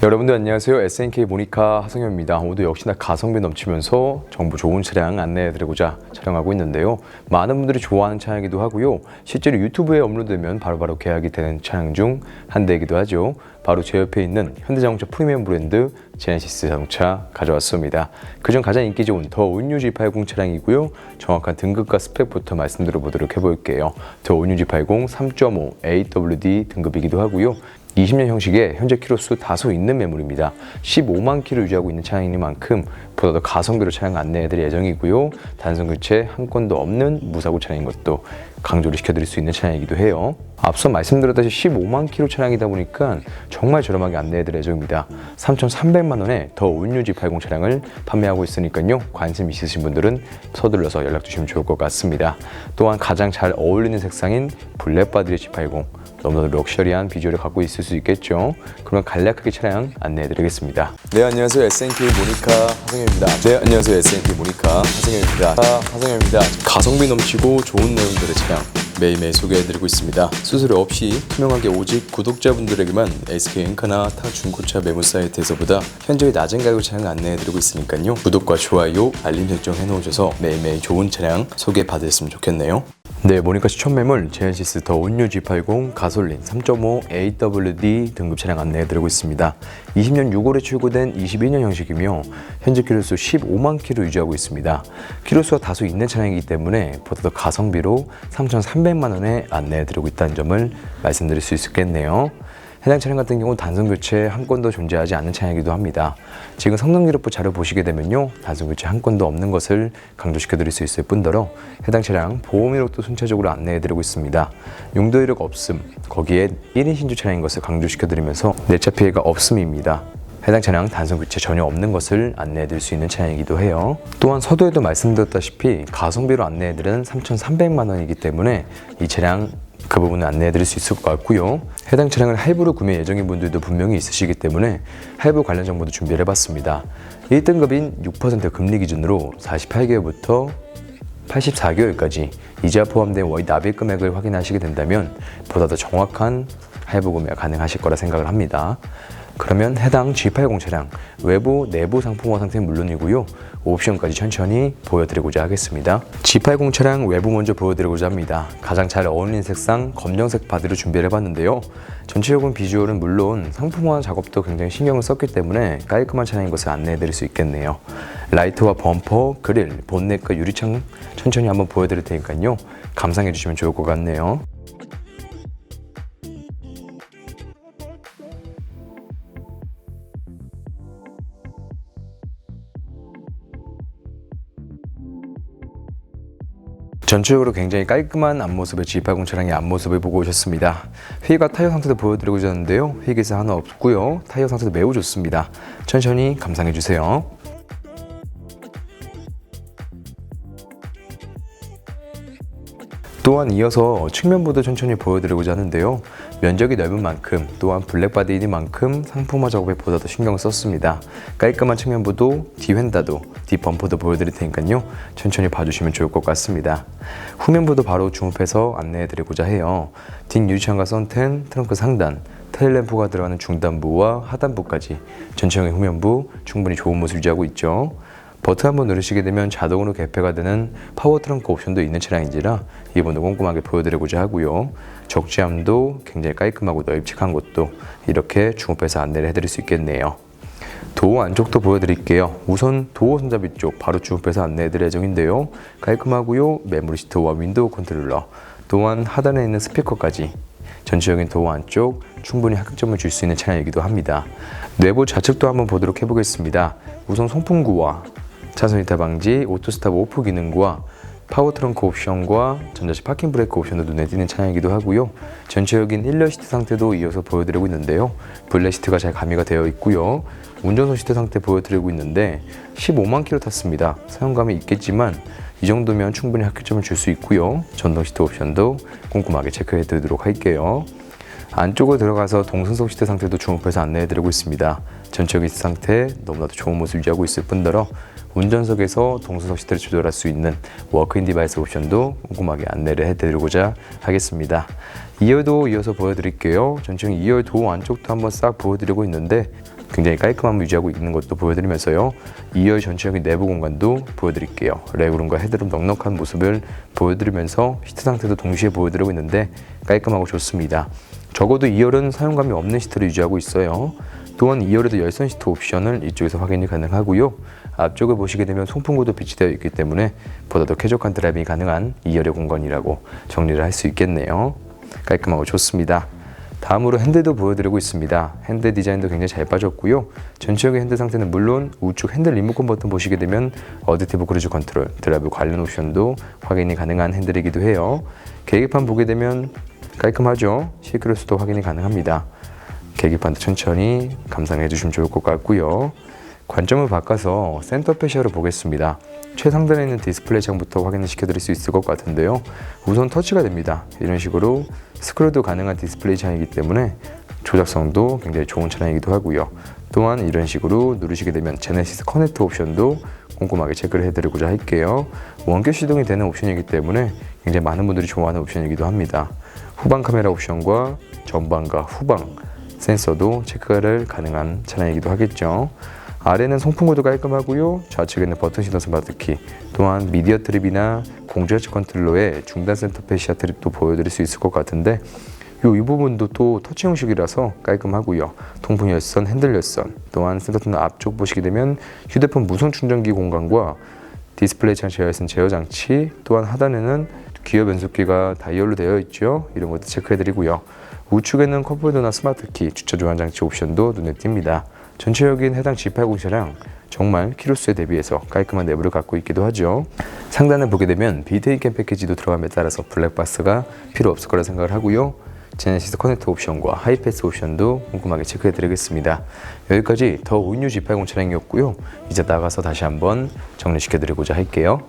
여러분들 안녕하세요. SNK 모니카 하성현입니다. 오늘 역시나 가성비 넘치면서 정보 좋은 차량 안내해드리고자 촬영하고 있는데요. 많은 분들이 좋아하는 차량이기도 하고요. 실제로 유튜브에 업로드되면 바로바로 계약이 되는 차량 중 한 대이기도 하죠. 바로 제 옆에 있는 현대자동차 프리미엄 브랜드 제네시스 자동차 가져왔습니다. 그중 가장 인기 좋은 더 온유 G80 차량이고요. 정확한 등급과 스펙부터 말씀드려 보도록 해볼게요. 더 온유 G80 3.5 AWD 등급이기도 하고요. 20년 형식의 현재 키로수 다소 있는 매물입니다. 15만 키로 유지하고 있는 차량이니만큼 보다 더 가성비로 차량 안내해드릴 예정이고요. 단순 교체 한 건도 없는 무사고 차량인 것도 강조를 시켜드릴 수 있는 차량이기도 해요. 앞서 말씀드렸다시피 15만 키로 차량이다 보니까 정말 저렴하게 안내해드릴 예정입니다. 3,300만 원에 더 온유 G80 차량을 판매하고 있으니까요. 관심 있으신 분들은 서둘러서 연락 주시면 좋을 것 같습니다. 또한 가장 잘 어울리는 색상인 블랙 바디의 G80 너무나도 럭셔리한 비주얼을 갖고 있을 수 있겠죠. 그럼 간략하게 차량 안내해드리겠습니다. 네, 안녕하세요. SNK 모니카 하성현입니다. 네, 안녕하세요. SNK 모니카 하성현입니다. 아, 하성현입니다. 가성비 넘치고 좋은 내용들의 차량 매일매일 소개해드리고 있습니다. 수수료 없이 투명하게 오직 구독자분들에게만 SK 엔카나 타 중고차 매물 사이트에서보다 현저히 낮은 가격 차량 안내해드리고 있으니까요. 구독과 좋아요, 알림 설정 해놓으셔서 매일매일 좋은 차량 소개받으셨으면 좋겠네요. 네, 모니카 추천 매물 제네시스 더 온유 G80 가솔린 3.5 AWD 등급 차량 안내해드리고 있습니다. 20년 6월에 출고된 22년 형식이며 현재 키로수 15만 킬로 유지하고 있습니다. 키로수가 다소 있는 차량이기 때문에 보다 더 가성비로 3,300만 원에 안내해드리고 있다는 점을 말씀드릴 수 있겠네요. 해당 차량 같은 경우 단순 교체 한 건도 존재하지 않는 차량이기도 합니다. 지금 성능 기록부 자료 보시게 되면요. 단순 교체 한 건도 없는 것을 강조시켜 드릴 수 있을 뿐더러 해당 차량 보험 이력도 순차적으로 안내해 드리고 있습니다. 용도 이력 없음, 거기에 1인 신주 차량인 것을 강조시켜 드리면서 내차 피해가 없음입니다. 해당 차량 단순 교체 전혀 없는 것을 안내해 드릴 수 있는 차량이기도 해요. 또한 서두에도 말씀드렸다시피 가성비로 안내해 드리는 3,300만 원이기 때문에 이 차량 그 부분을 안내해 드릴 수 있을 것 같고요. 해당 차량을 할부로 구매 예정인 분들도 분명히 있으시기 때문에 할부 관련 정보도 준비를 해봤습니다. 1등급인 6% 금리 기준으로 48개월부터 84개월까지 이자 포함된 월 납입 금액을 확인하시게 된다면 보다 더 정확한 할부 구매가 가능하실 거라 생각을 합니다. 그러면 해당 G80 차량 외부 내부 상품화 상태는 물론이고요. 옵션까지 천천히 보여드리고자 하겠습니다. G80 차량 외부 먼저 보여드리고자 합니다. 가장 잘 어울리는 색상 검정색 바디로 준비를 해봤는데요. 전체적인 비주얼은 물론 상품화 작업도 굉장히 신경을 썼기 때문에 깔끔한 차량인 것을 안내해드릴 수 있겠네요. 라이트와 범퍼, 그릴, 본넷과 유리창 천천히 한번 보여드릴 테니까요. 감상해 주시면 좋을 것 같네요 전체적으로 굉장히 깔끔한 앞모습의 G80 차량의 앞모습을 보고 오셨습니다. 휠과 타이어 상태도 보여드리고자 하는데요. 휠기스 하나 없고요. 타이어 상태도 매우 좋습니다. 천천히 감상해 주세요. 또한 이어서 측면부도 천천히 보여드리고자 하는데요. 면적이 넓은 만큼 또한 블랙바디인 만큼 상품화 작업에 보다 더 신경을 썼습니다. 깔끔한 측면부도 뒤휀다도 뒷범퍼도 보여드릴 테니까요. 천천히 봐주시면 좋을 것 같습니다. 후면부도 바로 줌업해서 안내해드리고자 해요. 뒷 유리창과 선텐, 트렁크 상단, 테일램프가 들어가는 중단부와 하단부까지 전체적인 후면부 충분히 좋은 모습 유지하고 있죠. 버튼 한번 누르시게 되면 자동으로 개폐가 되는 파워 트렁크 옵션도 있는 차량인지라 이 부분도 꼼꼼하게 보여드리고자 하고요. 적재함도 굉장히 깔끔하고 넓직한 것도 이렇게 중업해서 안내를 해드릴 수 있겠네요. 도어 안쪽도 보여드릴게요. 우선 도어 손잡이 쪽 바로 중업해서 안내해드릴 예정인데요. 깔끔하고요. 메모리 시트와 윈도우 컨트롤러 또한 하단에 있는 스피커까지 전체적인 도어 안쪽 충분히 합격점을 줄 수 있는 차량이기도 합니다. 내부 좌측도 한번 보도록 해보겠습니다. 우선 송풍구와 차선 이탈 방지, 오토스탑 오프 기능과 파워 트렁크 옵션과 전자식 파킹 브레이크 옵션도 눈에 띄는 차량이기도 하고요. 전체적인 1열 시트 상태도 이어서 보여드리고 있는데요. 블랙 시트가 잘 가미가 되어 있고요. 운전석 시트 상태 보여드리고 있는데 15만 킬로 탔습니다. 사용감이 있겠지만 이 정도면 충분히 합격점을 줄 수 있고요. 전동 시트 옵션도 꼼꼼하게 체크해 드리도록 할게요. 안쪽으로 들어가서 동승석 시트 상태도 주목해서 안내해 드리고 있습니다. 전체적인 상태 너무나도 좋은 모습 유지하고 있을 뿐더러 운전석에서 동승석 시트를 조절할 수 있는 워크인 디바이스 옵션도 꼼꼼하게 안내를 해드리고자 하겠습니다. 2열도 이어서 보여드릴게요. 전체적인 2열 도어 안쪽도 한번 싹 보여드리고 있는데 굉장히 깔끔함을 유지하고 있는 것도 보여드리면서요. 2열 전체적인 내부 공간도 보여드릴게요. 레그룸과 헤드룸 넉넉한 모습을 보여드리면서 시트 상태도 동시에 보여드리고 있는데 깔끔하고 좋습니다. 적어도 2열은 사용감이 없는 시트를 유지하고 있어요. 또한 2열에도 열선 시트 옵션을 이쪽에서 확인이 가능하고요. 앞쪽을 보시게 되면 송풍구도 비치되어 있기 때문에 보다 더 쾌적한 드라이빙이 가능한 2열의 공간이라고 정리를 할 수 있겠네요. 깔끔하고 좋습니다. 다음으로 핸들도 보여드리고 있습니다. 핸들 디자인도 굉장히 잘 빠졌고요. 전체적인 핸들 상태는 물론 우측 핸들 리모컨 버튼 보시게 되면 어드티브 크루즈 컨트롤, 드라이브 관련 옵션도 확인이 가능한 핸들이기도 해요. 계기판 보게 되면 깔끔하죠. 시크로스도 확인이 가능합니다. 계기판도 천천히 감상해 주시면 좋을 것 같고요. 관점을 바꿔서 센터 페시아를 보겠습니다. 최상단에 있는 디스플레이 창부터 확인을 시켜드릴 수 있을 것 같은데요. 우선 터치가 됩니다. 이런 식으로 스크롤도 가능한 디스플레이 창이기 때문에 조작성도 굉장히 좋은 차량이기도 하고요. 또한 이런 식으로 누르시게 되면 제네시스 커넥트 옵션도 꼼꼼하게 체크를 해드리고자 할게요. 원격 시동이 되는 옵션이기 때문에 굉장히 많은 분들이 좋아하는 옵션이기도 합니다. 후방 카메라 옵션과 전방과 후방 센서도 체크를 가능한 차량이기도 하겠죠. 아래는 송풍구도 깔끔하고요. 좌측에는 버튼 시동 스마트키, 또한 미디어 트립이나 공조하치 컨트롤러의 중단 센터 페시아 트립도 보여드릴 수 있을 것 같은데 요 이 부분도 또 터치 형식이라서 깔끔하고요. 통풍 열선, 핸들 열선, 또한 센터 터널 앞쪽 보시게 되면 휴대폰 무선 충전기 공간과 디스플레이 창 열선 제어 장치, 또한 하단에는 기어 변속기가 다이얼로 되어 있죠. 이런 것도 체크해드리고요. 우측에는 컵홀더나 스마트키, 주차 조환 장치 옵션도 눈에 띕니다. 전체적인 해당 G80 차량 정말 키로수에 대비해서 깔끔한 내부를 갖고 있기도 하죠. 상단을 보게 되면 비테이캠 패키지도 들어감에 따라서 블랙박스가 필요 없을 거라 생각을 하고요. 제네시스 커넥터 옵션과 하이패스 옵션도 꼼꼼하게 체크해 드리겠습니다. 여기까지 더 온유 G80 차량이었고요. 이제 나가서 다시 한번 정리시켜 드리고자 할게요.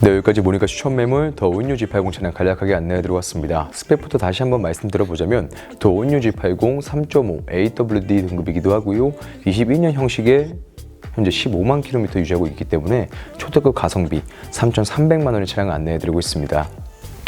네, 여기까지 모니카 추천 매물 더 온유 G80 차량 간략하게 안내해 드리고왔습니다. 스펙부터 다시 한번 말씀드려보자면 더 온유 G80 3.5 AWD 등급이기도 하고요. 22년 형식의 현재 15만 킬로미터 유지하고 있기 때문에 초특급 가성비 3,300만 원의 차량을 안내해드리고 있습니다.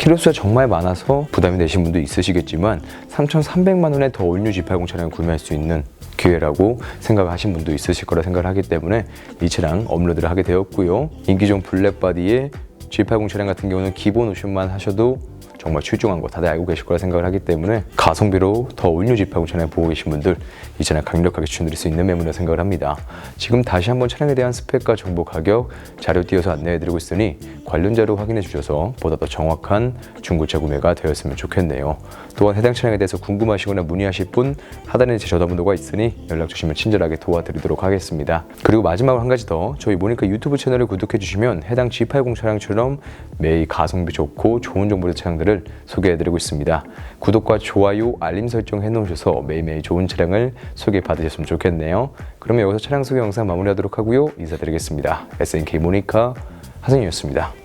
키로수가 정말 많아서 부담이 되신 분도 있으시겠지만 3,300만 원에 더 올뉴 G80 차량을 구매할 수 있는 기회라고 생각하신 분도 있으실 거라 생각을 하기 때문에 이 차량 업로드를 하게 되었고요. 인기종 블랙바디의 G80 차량 같은 경우는 기본 옵션만 하셔도 정말 출중한 거 다들 알고 계실 거라 생각을 하기 때문에 가성비로 더 올뉴 G80 차량 보고 계신 분들 이 차량 강력하게 추천드릴 수 있는 매물이라 생각을 합니다. 지금 다시 한번 차량에 대한 스펙과 정보 가격 자료 띄어서 안내해드리고 있으니 관련 자료 확인해 주셔서 보다 더 정확한 중고차 구매가 되었으면 좋겠네요. 또한 해당 차량에 대해서 궁금하시거나 문의하실 분 하단에 제 전화번호가 있으니 연락 주시면 친절하게 도와드리도록 하겠습니다. 그리고 마지막으로 한 가지 더 저희 모니카 유튜브 채널을 구독해 주시면 해당 G80 차량처럼 매일 가성비 좋고 좋은 정보의 차량들을 소개해드리고 있습니다. 구독과 좋아요, 알림 설정 해놓으셔서 매일매일 좋은 차량을 소개받으셨으면 좋겠네요. 그러면 여기서 차량 소개 영상 마무리하도록 하고요. 인사드리겠습니다. SNK 모니카 하승이었습니다.